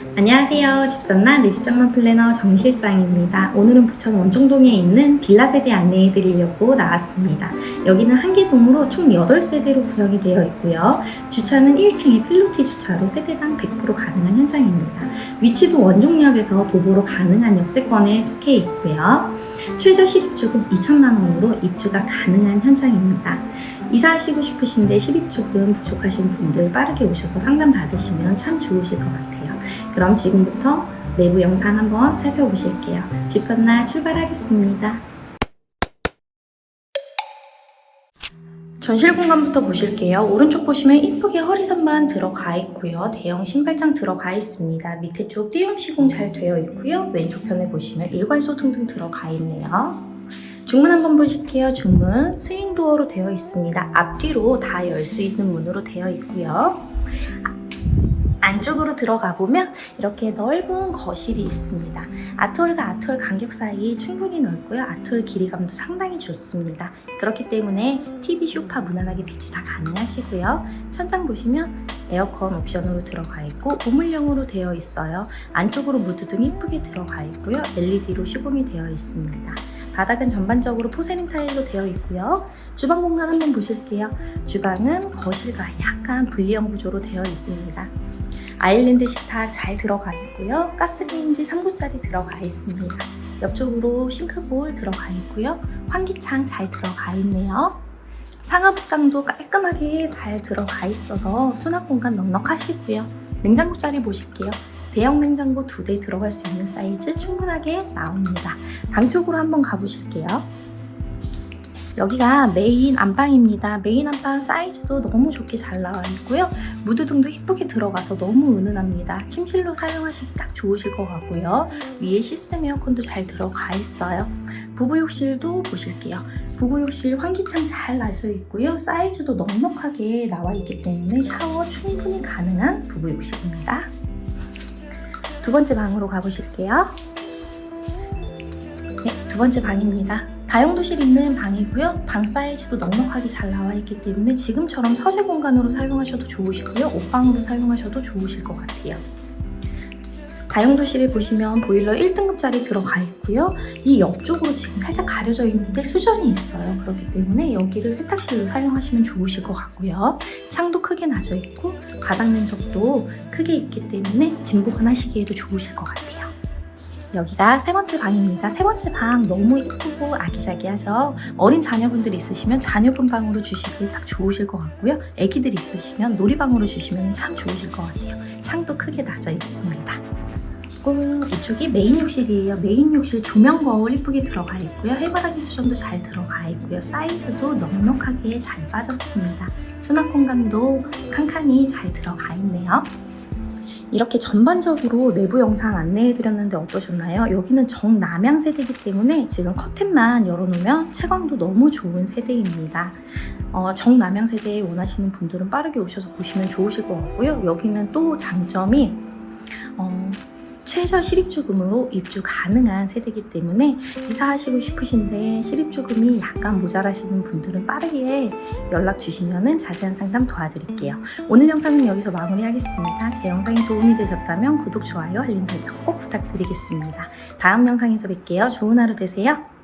안녕하세요. 집선나 내 집장만 플래너 정실장입니다. 오늘은 부천 원종동에 있는 빌라 세대 안내해 드리려고 나왔습니다. 여기는 한 개 동으로 총 8세대로 구성이 되어 있고요. 주차는 1층에 필로티 주차로 세대당 100% 가능한 현장입니다. 위치도 원종역에서 도보로 가능한 역세권에 속해 있고요. 최저 실입주금 2천만 원으로 입주가 가능한 현장입니다. 이사하시고 싶으신데 실입주금 부족하신 분들 빠르게 오셔서 상담 받으시면 참 좋으실 것 같아요. 그럼 지금부터 내부 영상 한번 살펴보실게요. 집선나 출발하겠습니다. 전실 공간부터 보실게요. 오른쪽 보시면 이쁘게 허리선만 들어가 있고요. 대형 신발장 들어가 있습니다. 밑에 쪽 띄움 시공 잘 되어 있고요. 왼쪽 편에 보시면 일괄 소 등 등 들어가 있네요. 중문 한번 보실게요. 중문 스윙 도어로 되어 있습니다. 앞뒤로 다 열 수 있는 문으로 되어 있고요. 안쪽으로 들어가 보면 이렇게 넓은 거실이 있습니다. 아트홀과 아트홀 간격 사이 충분히 넓고요. 아트홀 길이감도 상당히 좋습니다. 그렇기 때문에 TV, 쇼파 무난하게 배치 다 가능하시고요. 천장 보시면 에어컨 옵션으로 들어가 있고 우물형으로 되어 있어요. 안쪽으로 무드등 이쁘게 들어가 있고요. LED로 시공이 되어 있습니다. 바닥은 전반적으로 포세링 타일로 되어 있고요. 주방 공간 한번 보실게요. 주방은 거실과 약간 분리형 구조로 되어 있습니다. 아일랜드 식탁 잘 들어가 있고요. 가스레인지 3구짜리 들어가 있습니다. 옆쪽으로 싱크볼 들어가 있고요. 환기창 잘 들어가 있네요. 상하부장도 깔끔하게 잘 들어가 있어서 수납 공간 넉넉하시고요. 냉장고 자리 보실게요. 대형 냉장고 두 대 들어갈 수 있는 사이즈 충분하게 나옵니다. 방 쪽으로 한번 가보실게요. 여기가 메인 안방입니다. 메인 안방 사이즈도 너무 좋게 잘 나와 있고요. 무드등도 이쁘게 들어가서 너무 은은합니다. 침실로 사용하시기 딱 좋으실 것 같고요. 위에 시스템 에어컨도 잘 들어가 있어요. 부부욕실도 보실게요. 부부욕실 환기창 잘 나서 있고요. 사이즈도 넉넉하게 나와 있기 때문에 샤워 충분히 가능한 부부욕실입니다. 두 번째 방으로 가보실게요. 네, 두 번째 방입니다. 다용도실 있는 방이고요. 방 사이즈도 넉넉하게 잘 나와 있기 때문에 지금처럼 서재 공간으로 사용하셔도 좋으시고요. 옷방으로 사용하셔도 좋으실 것 같아요. 다용도실에 보시면 보일러 1등급짜리 들어가 있고요. 이 옆쪽으로 지금 살짝 가려져 있는데 수전이 있어요. 그렇기 때문에 여기를 세탁실로 사용하시면 좋으실 것 같고요. 창도 크게 나져 있고 바닥 면적도 크게 있기 때문에 짐 보관하시기에도 좋으실 것 같아요. 여기가 세 번째 방입니다. 세 번째 방 너무 예쁘고 아기자기하죠. 어린 자녀분들 있으시면 자녀분 방으로 주시기 딱 좋으실 것 같고요. 아기들 있으시면 놀이방으로 주시면 참 좋으실 것 같아요. 창도 크게 나져 있습니다. 이쪽이 메인 욕실이에요. 메인 욕실 조명 거울 이쁘게 들어가 있고요. 해바라기 수전도 잘 들어가 있고요. 사이즈도 넉넉하게 잘 빠졌습니다. 수납 공간도 칸칸이 잘 들어가 있네요. 이렇게 전반적으로 내부 영상 안내해드렸는데 어떠셨나요? 여기는 정남향 세대이기 때문에 지금 커튼만 열어놓으면 채광도 너무 좋은 세대입니다. 어, 정남향 세대 원하시는 분들은 빠르게 오셔서 보시면 좋으실 것 같고요. 여기는 또 장점이 어, 최저 실입주금으로 입주 가능한 세대이기 때문에 이사하시고 싶으신데 실입주금이 약간 모자라시는 분들은 빠르게 연락 주시면 자세한 상담 도와드릴게요. 오늘 영상은 여기서 마무리하겠습니다. 제 영상이 도움이 되셨다면 구독, 좋아요, 알림 설정 꼭 부탁드리겠습니다. 다음 영상에서 뵐게요. 좋은 하루 되세요.